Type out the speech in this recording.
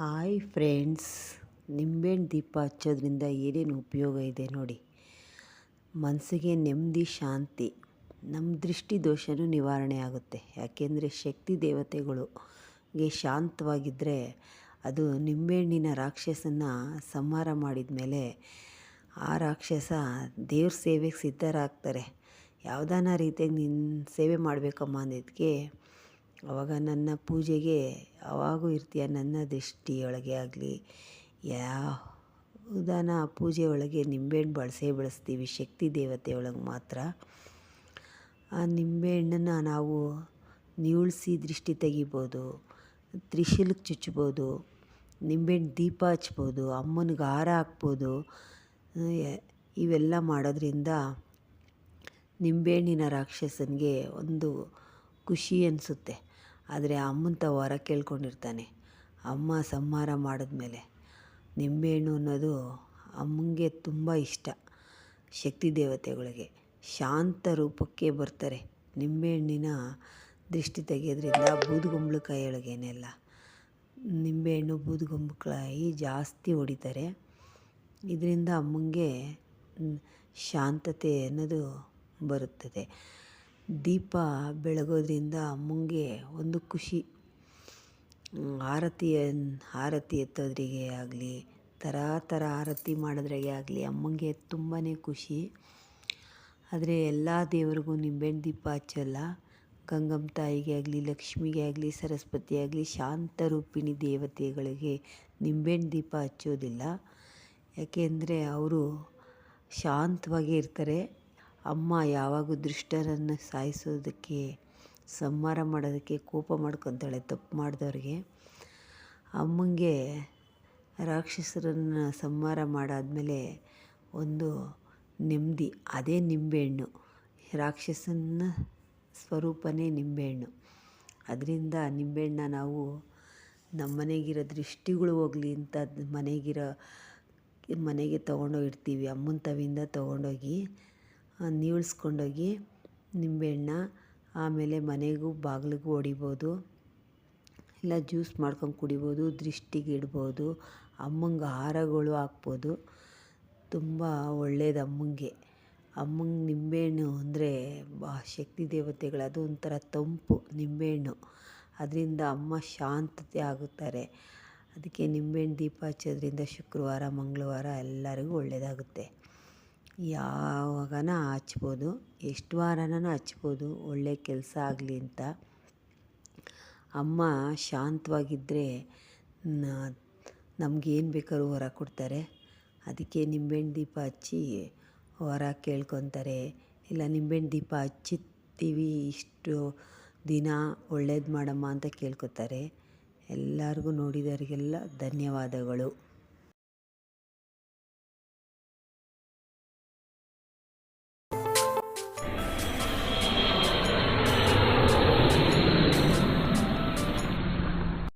Hi friends, ನಿಂಬೆಹಣ್ಣು ದೀಪ ಹಚ್ಚೋದ್ರಿಂದ ಏನೇನು ಉಪಯೋಗ ಇದೆ ನೋಡಿ. ಮನಸ್ಸಿಗೆ ನೆಮ್ಮದಿ, ಶಾಂತಿ, ನಮ್ಮ ದೃಷ್ಟಿ ದೋಷವೂ ನಿವಾರಣೆ ಆಗುತ್ತೆ. ಯಾಕೆಂದರೆ ಶಕ್ತಿ ದೇವತೆಗಳುಗೆ ಶಾಂತವಾಗಿದ್ದರೆ ಅದು ನಿಂಬೆಹಣ್ಣಿನ ರಾಕ್ಷಸನ್ನ ಸಂಹಾರ ಮಾಡಿದ ಮೇಲೆ ಆ ರಾಕ್ಷಸ ದೇವ್ರ ಸೇವೆಗೆ ಸಿದ್ಧರಾಗ್ತಾರೆ. ಯಾವುದಾನ ರೀತಿಯಾಗಿ ನಿನ್ನ ಸೇವೆ ಮಾಡಬೇಕಮ್ಮ ಅಂದಿದ್ದಕ್ಕೆ ಅವಾಗ ನನ್ನ ಪೂಜೆಗೆ ಯಾವಾಗೂ ಇರ್ತೀಯ? ನನ್ನ ದೃಷ್ಟಿಯೊಳಗೆ ಆಗಲಿ, ಯಾವುದಾನ ಪೂಜೆ ಒಳಗೆ ನಿಂಬೆಹಣ್ಣು ಬಳಸೇ ಬಳಸ್ತೀವಿ. ಶಕ್ತಿ ದೇವತೆ ಒಳಗೆ ಮಾತ್ರ. ಆ ನಿಂಬೆಹಣ್ಣನ್ನು ನಾವು ನಿವುಳಿಸಿ ದೃಷ್ಟಿ ತೆಗಿಬೋದು, ತ್ರಿಶೂಲಕ್ಕೆ ಚುಚ್ಬೋದು ನಿಂಬೆಹಣ್ಣು ದೀಪ ಹಚ್ಬೋದು, ಅಮ್ಮನಿಗೆ ಹಾರ ಹಾಕ್ಬೋದು ಇವೆಲ್ಲ ಮಾಡೋದ್ರಿಂದ ನಿಂಬೆಹಣ್ಣಿನ ರಾಕ್ಷಸನಿಗೆ ಒಂದು ಖುಷಿ ಅನಿಸುತ್ತೆ. ಆದರೆ ಅಮ್ಮನ ವರ ಕೇಳ್ಕೊಂಡಿರ್ತಾನೆ. ಅಮ್ಮ ಸಂಹಾರ ಮಾಡಿದ್ಮೇಲೆ ನಿಂಬೆಹಣ್ಣು ಅನ್ನೋದು ಅಮ್ಮಂಗೆ ತುಂಬ ಇಷ್ಟ. ಶಕ್ತಿ ದೇವತೆಗಳಿಗೆ ಶಾಂತ ರೂಪಕ್ಕೆ ಬರ್ತಾರೆ. ನಿಂಬೆಹಣ್ಣಿನ ದೃಷ್ಟಿ ತೆಗೆಯೋದ್ರಿಂದ ಬೂದುಗುಂಬಳಕಾಯಿ ಒಳಗೇನೆಲ್ಲ ನಿಂಬೆಹಣ್ಣು ಬೂದುಗುಂಬಳಕಾಯಿ ಜಾಸ್ತಿ ಹೊಡಿತಾರೆ. ಇದರಿಂದ ಅಮ್ಮಂಗೆ ಶಾಂತತೆ ಅನ್ನೋದು ಬರುತ್ತದೆ. ದೀಪ ಬೆಳಗೋದ್ರಿಂದ ಅಮ್ಮಂಗೆ ಒಂದು ಖುಷಿ. ಆರತಿ ಆರತಿ ಎತ್ತೋದ್ರಿಗೆ ಆಗಲಿ ಥರ ಥರ ಆರತಿ ಮಾಡೋದ್ರಾಗೆ ಆಗಲಿ ಅಮ್ಮಂಗೆ ತುಂಬಾ ಖುಷಿ. ಆದರೆ ಎಲ್ಲ ದೇವರಿಗೂ ನಿಂಬೆಹಣ್ಣು ದೀಪ ಹಚ್ಚಲ್ಲ. ಗಂಗಮ್ಮ ತಾಯಿಗೆ ಆಗಲಿ, ಲಕ್ಷ್ಮಿಗೆ ಆಗಲಿ, ಸರಸ್ವತಿ ಆಗಲಿ, ಶಾಂತ ರೂಪಿಣಿ ದೇವತೆಗಳಿಗೆ ನಿಂಬೆಹಣ್ಣು ದೀಪ ಹಚ್ಚೋದಿಲ್ಲ. ಯಾಕೆಂದರೆ ಅವರು ಶಾಂತವಾಗಿ ಇರ್ತಾರೆ. ಅಮ್ಮ ಯಾವಾಗೂ ದುಷ್ಟರನ್ನು ಸಾಯಿಸೋದಕ್ಕೆ, ಸಂಹಾರ ಮಾಡೋದಕ್ಕೆ ಕೋಪ ಮಾಡ್ಕೊತಾಳೆ, ತಪ್ಪು ಮಾಡಿದವ್ರಿಗೆ. ಅಮ್ಮಂಗೆ ರಾಕ್ಷಸರನ್ನು ಸಂಹಾರ ಮಾಡಾದಮೇಲೆ ಒಂದು ನೆಮ್ಮದಿ, ಅದೇ ನಿಂಬೆಹಣ್ಣು. ರಾಕ್ಷಸನ ಸ್ವರೂಪನೇ ನಿಂಬೆಹಣ್ಣು. ಅದರಿಂದ ನಿಂಬೆಹಣ್ಣ ನಾವು ನಮ್ಮ ಮನೆಗಿರೋ ದೃಷ್ಟಿಗಳು ಹೋಗಲಿ ಅಂತ ಮನೆಗಿರೋ ಮನೆಗೆ ತೊಗೊಂಡೋಗಿರ್ತೀವಿ, ಅಮ್ಮನ ತವಿಯಿಂದ ತೊಗೊಂಡೋಗಿ. ನೀವ್ಳಿಸ್ಕೊಂಡೋಗಿ ನಿಂಬೆಹಣ್ಣ, ಆಮೇಲೆ ಮನೆಗೂ ಬಾಗಿಲಿಗೂ ಹೊಡಿಬೋದು ಇಲ್ಲ ಜ್ಯೂಸ್ ಮಾಡ್ಕೊಂಡು ಕುಡಿಬೋದು, ದೃಷ್ಟಿಗೆ ಇಡ್ಬೋದು, ಅಮ್ಮಂಗೆ ಹಾರಗಳು ಹಾಕ್ಬೋದು. ತುಂಬ ಒಳ್ಳೇದು ಅಮ್ಮಂಗೆ. ಅಮ್ಮಂಗೆ ನಿಂಬೆಹಣ್ಣು ಅಂದರೆ ಬಾ, ಶಕ್ತಿ ದೇವತೆಗಳು, ಅದು ಒಂಥರ ತಂಪು ನಿಂಬೆಹಣ್ಣು. ಅದರಿಂದ ಅಮ್ಮ ಶಾಂತತೆ ಆಗುತ್ತಾರೆ. ಅದಕ್ಕೆ ನಿಂಬೆಹಣ್ಣು ದೀಪ ಹಚ್ಚೋದ್ರಿಂದ ಶುಕ್ರವಾರ, ಮಂಗಳವಾರ ಎಲ್ಲರಿಗೂ ಒಳ್ಳೆಯದಾಗುತ್ತೆ ಯಾವಾಗನ ಹಚ್ಬೋದು, ಎಷ್ಟು ವಾರನೂ ಹಚ್ಬೋದು, ಒಳ್ಳೆ ಕೆಲಸ ಆಗಲಿ ಅಂತ. ಅಮ್ಮ ಶಾಂತವಾಗಿದ್ದರೆ ನಮಗೇನು ಬೇಕಾದ್ರೂ ವರ ಕೊಡ್ತಾರೆ. ಅದಕ್ಕೆ ನಿಂಬೆಹಣ್ಣು ದೀಪ ಹಚ್ಚಿ ವರ ಕೇಳ್ಕೊತಾರೆ. ಇಲ್ಲ, ನಿಂಬೆಹಣ್ಣು ದೀಪ ಹಚ್ಚುತ್ತೀವಿ, ಇಷ್ಟು ದಿನ ಒಳ್ಳೇದು ಮಾಡಮ್ಮ ಅಂತ ಕೇಳ್ಕೊತಾರೆ. ಎಲ್ಲರಿಗೂ ನೋಡಿದವರಿಗೆಲ್ಲ ಧನ್ಯವಾದಗಳು.